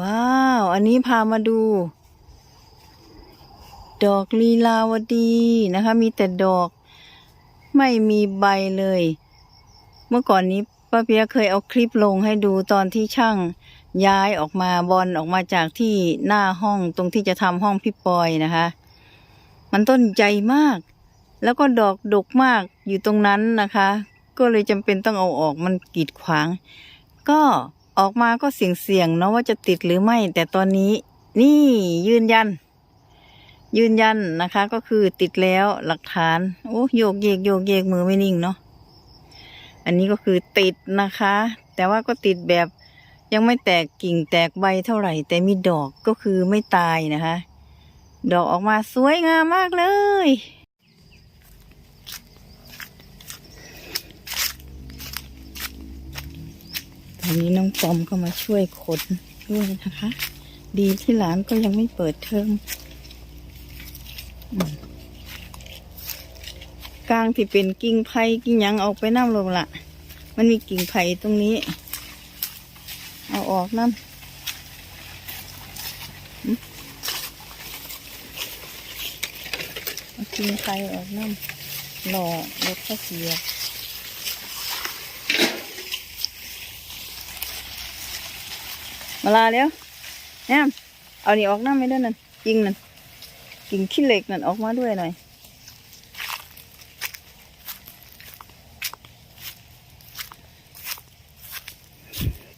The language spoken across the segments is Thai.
ว้าว อันนี้พามาดู ดอกลีลาวดีนะคะ มีแต่ดอกไม่มีใบเลย เมื่อก่อนนี้ป้าเปียเคยเอาคลิปลงให้ดูตอนที่ช่างย้ายออกมาบอลออกมาจากที่หน้าห้องตรงที่จะทำห้องพี่ปอยนะคะ มันต้นใหญ่มาก แล้วก็ดอกดกมากอยู่ตรงนั้นนะคะ ก็เลยจำเป็นต้องเอาออกมันกีดขวาง ก็ ออกมาก็เสี่ยงๆเนาะว่าจะติดหรือไม่ แต่ตอนนี้นี่ยืนยัน ยืนยันนะคะ ก็คือติดแล้วหลักฐานโอ้โยกเยกโยกเยกมือไม่นิ่งเนาะอันนี้ก็คือติดนะคะ แต่ว่าก็ติดแบบยังไม่แตกกิ่งแตกใบเท่าไหร่ แต่มีดอกก็คือไม่ตายนะคะ ดอกออกมาสวยงามมากเลย ตอนนี้น้องปอมก็มาช่วยขนด้วยนะคะ ดีที่หลานก็ยังไม่เปิดเทอมอืมกลางที่เป็นกิ่งไผ่กิ่งหยังออกไปน้ำลงละมันมีกิ่งไผ่ตรงนี้ เอาออกน้ำกิ่งไผ่ออกน้ำหล่อรถข้าเสีย มาลาแล้วแอมเอานี่ออกน้ำไม่ได้นั่นกิ่งนั่นกิ่งขี้เหล็กนั่นออกมาด้วยหน่อย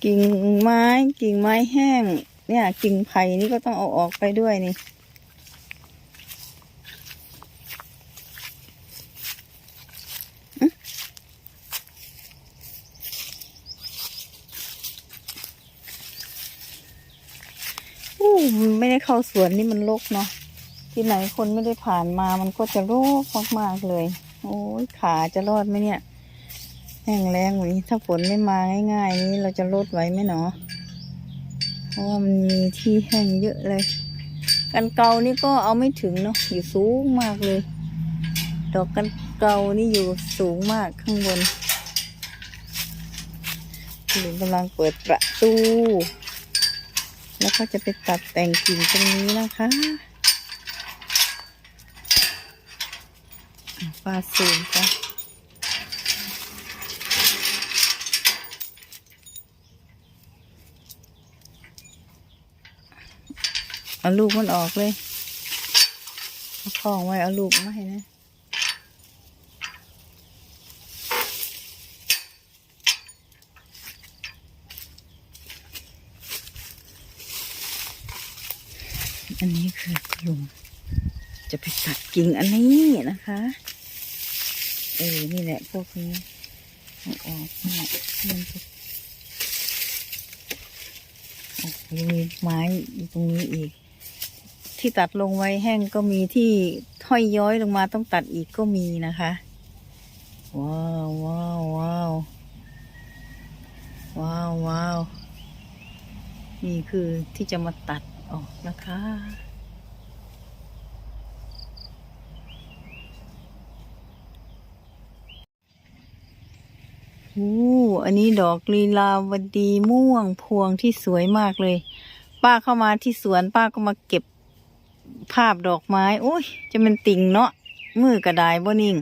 กิ่งไม้กิ่งไม้แห้ง เนี่ยกิ่งไผ่นี่ก็ต้องเอาออกไปด้วยนี่ อู้ไม่ได้เข้าสวนนี่มันรกเนาะที่ไหนคนไม่ได้ผ่านมามันก็จะโรกมากๆเลย โอ้ยขาจะรอดไหมเนี่ย แห้งแล้งแบบนี้ถ้าฝนไม่มาง่าย ๆ นี้เราจะรดไว้ไหมเนาะเพราะว่ามันมีที่แห้งเยอะเลย กันเกานี่ก็เอาไม่ถึงเนาะอยู่สูงมากเลย ดอกกันเกานี่อยู่สูงมากข้างบนหลุงกำลังเปิดประตู แล้วก็จะไปตัดแต่งกิ่งตรงนี้นะคะฟาสูงค่ะเอาลูกมันออกเลยเอาของไว้เอาลูกมาให้นะ อันนี้คือลุงจะไปตัดกิ่งอันนี้นะคะ เออ นี่แหละพวกนี้อออกนี่มันจะโอ้โหยังมีไม้อยู่ตรงนี้อีก ที่ตัดลงไว้แห้งก็มีที่ห้อยย้อยลงมาต้องตัดอีกก็มีนะคะ ว้าวว้าวว้าวว้าวว้าวนี่คือที่จะมาตัด ออกนะคะ โอ้ อันนี้ดอกลีลาวดีม่วงพวงที่สวยมากเลย ป้าเข้ามาที่สวนป้าก็มาเก็บภาพดอกไม้ โอ้ย จะเป็นติ่งเนาะ มือกระดายบ่นิ่ง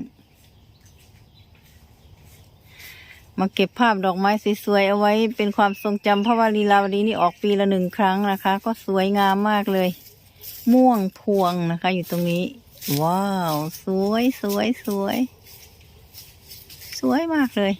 มาเก็บภาพดอกไม้สวยๆเอาไว้เป็นความทรงจำเพราะว่าลีลาวดีนี่ออกปีละหนึ่งครั้งนะคะ ก็สวยงามมากเลย ม่วงพวงนะคะ อยู่ตรงนี้ ว้าว สวยสวยสวย สวยมากเลย